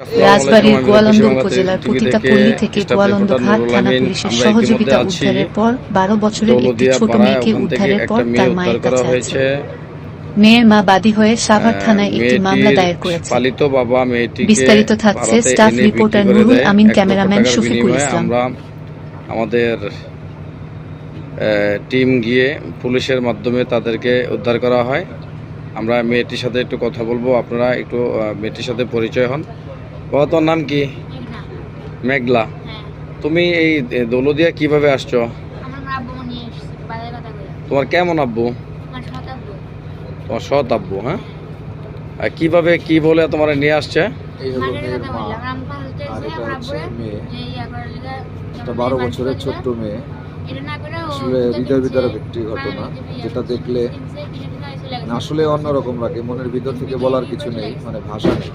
রাজবাড়ীর গোয়ালন্দ উপজেলার থেকে গোয়ালন্দ ঘাট থানা পুলিশের সহযোগিতা উদ্ধারের পর বারো বছরের একটি ছোট মেয়েকে উদ্ধারের পর তার মায়ের কাছে আছে। মেয়ের মা বাদী হয়ে সাভার থানায় একটি মামলা দায়ের করেছে। পালিত বাবা মেয়েটিকে বিস্তারিত থাকছে staff reporter Nurul Amin cameraman Shafiqul Islam. আমাদের টিম গিয়ে পুলিশের মাধ্যমে তাদেরকে উদ্ধার করা হয়। আমরা মেয়েটির সাথে একটু কথা বলব আপনারা একটু মেয়েটির সাথে পরিচয় হন। বাবা তোমার নাম কি? মেঘলা। হ্যাঁ। তুমি এই দৌলদিয়া কীভাবে আসছো? তোমার কেমন আব্বু? আমার সাত আব্বু। তোমার সৎ আব্বু হ্যাঁ? আর কীভাবে কি বলে তোমার নিয়ে আসছে? বারো বছরের ছোট্ট মেয়ে। আসলে হৃদয় বিদারক একটি ঘটনা যেটা দেখলে আসলে অন্যরকম লাগে। মনের ভিতর থেকে বলার কিছু নেই। মানে ভাষা নেই।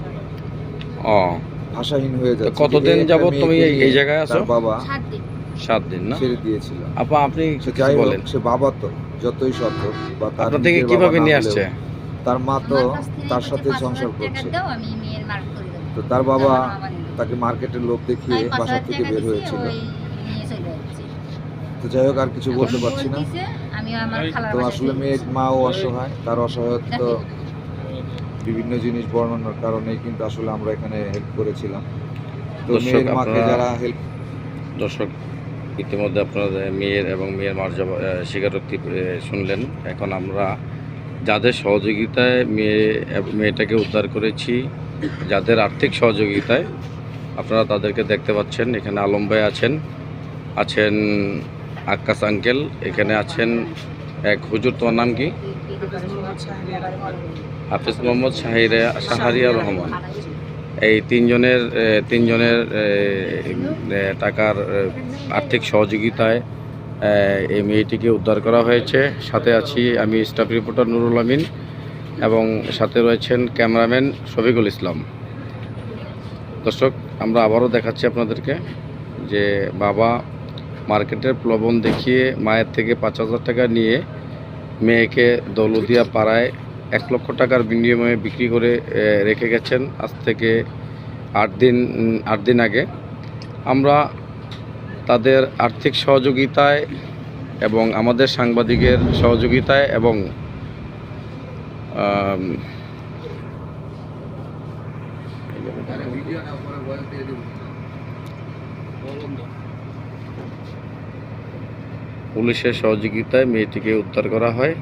ও। ভাষাহীন হয়ে যাচ্ছে। কতদিন যাবত তুমি এই- এই জায়গায় আছো? বাবা সাত দিন। না? ছেড়ে দিয়েছিল। আপা আপনি যাই বলেন। সে বাবা তো যতই হোক বা তার থেকে কীভাবে নিয়ে আসছে? তার মা তো তার সাথে সংসার করছে। দাও, আমি মেয়ের মার্ক করে দেবো। তো তার বাবা তাকে মার্কেটের লোভ দেখিয়ে বাসা থেকে বের হয়েছিল। তো যাই হোক আর কিছু বলতে পারছি না। তো আসলে মেয়ের। মাও অসহায় তার অসহায়ত্ব বিভিন্ন জিনিস বর্ণনার কারণেই কিন্তু আসলে আমরা এখানে হেল্প করেছিলাম। তো দর্শক, মেয়ের মাকে যারা হেল্প দর্শক ইতিমধ্যে আপনারা মেয়ের এবং মেয়ের মার স্বীকারোক্তি শুনলেন। এখন আমরা যাদের সহযোগিতায় মেয়ে মেয়েটাকে উদ্ধার করেছি যাদের আর্থিক সহযোগিতায় আপনারা তাদেরকে দেখতে পাচ্ছেন এখানে আলম ভাই আছেন আছেন আক্কাস আঙ্কেল এখানে আছেন এক হুজুর তোমার নাম কি? হাফিজ মোহাম্মদ শাহিরা শাহারিয়া রহমান। এই তিনজনের তিনজনের টাকার আর্থিক সহযোগিতায় এই মেয়েটিকে উদ্ধার করা হয়েছে। সাথে আছি আমি স্টাফ রিপোর্টার নুরুল আমিন এবং সাথে রয়েছেন ক্যামেরাম্যান শফিকুল ইসলাম। দর্শক, আমরা আবারও দেখাচ্ছি আপনাদেরকে যে বাবা মার্কেটের প্লবন দেখিয়ে মায়ের থেকে পাঁচ হাজার টাকা নিয়ে মেয়েকে দৌলদিয়া পাড়ায় এক লক্ষ টাকার বিনিময়ে বিক্রি করে রেখে গেছেন আজ থেকে আট দিন আট দিন আগে। আমরা তাদের আর্থিক সহযোগিতায় এবং আমাদের সাংবাদিকের সহযোগিতায় এবং পুলিশের সহযোগিতায় মেয়েটিকে উদ্ধার করা হয়।